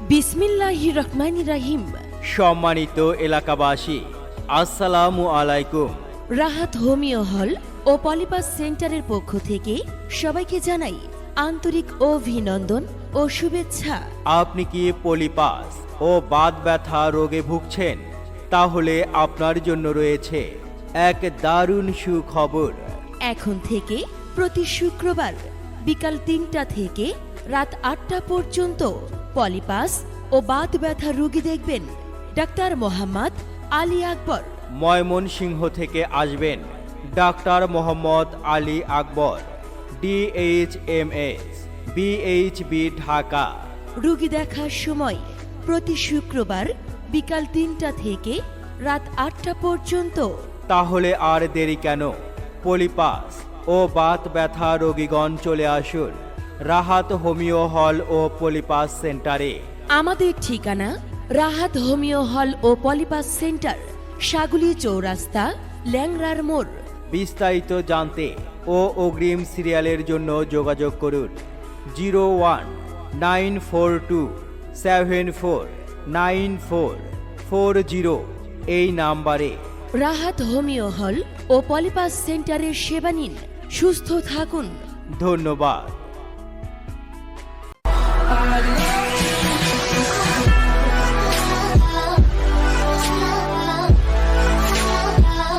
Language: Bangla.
বিসমিল্লাহ রহমান রাহিম। সম্মানিত এলাকাবাসী আসসালামু আলাইকুম। রাহাত হোমিও হল ও পলিপাস সেন্টারের পক্ষ থেকে সবাইকে জানাই আন্তরিক অভিনন্দন ও শুভেচ্ছা। আপনি কি পলিপাস ও বাত ব্যথা রোগে ভুগছেন? তাহলে আপনার জন্য রয়েছে এক দারুণ সুখবর। এখন থেকে প্রতি শুক্রবার বিকাল তিনটা থেকে রাত আটটা পর্যন্ত পলিপাস ও বাত ব্যথা রোগী দেখবেন। ডাক্তার মোহাম্মদ আলী আকবর। ময়মনসিংহ থেকে আসবেন doctor Mohammad Ali Akbar DHMS BHB Dhaka. রোগী দেখার সময় প্রতি শুক্রবার বিকাল তিনটা থেকে রাত আটটা পর্যন্ত। তাহলে আর দেরি কেন? পলিপাস ও বাত ব্যথা রোগীগণ চলে আসুন। রাহাত হোমিও হল ও পলিপাস সেন্টারে। আমাদের ঠিকানা রাহাত হোমিও হল ও পলিপাস সেন্টার সাগুলি চৌরাস্তা ল্যাংরার মোড়। বিস্তারিত জানতে ও অগ্রিম সিরিয়ালের জন্য যোগাযোগ করুন zero one nine four two seven four nine four four zero এই নাম্বারে। রাহাত হোমিও হল ও পলিপাস সেন্টারের সেবা নিন। সুস্থ থাকুন। ধন্যবাদ।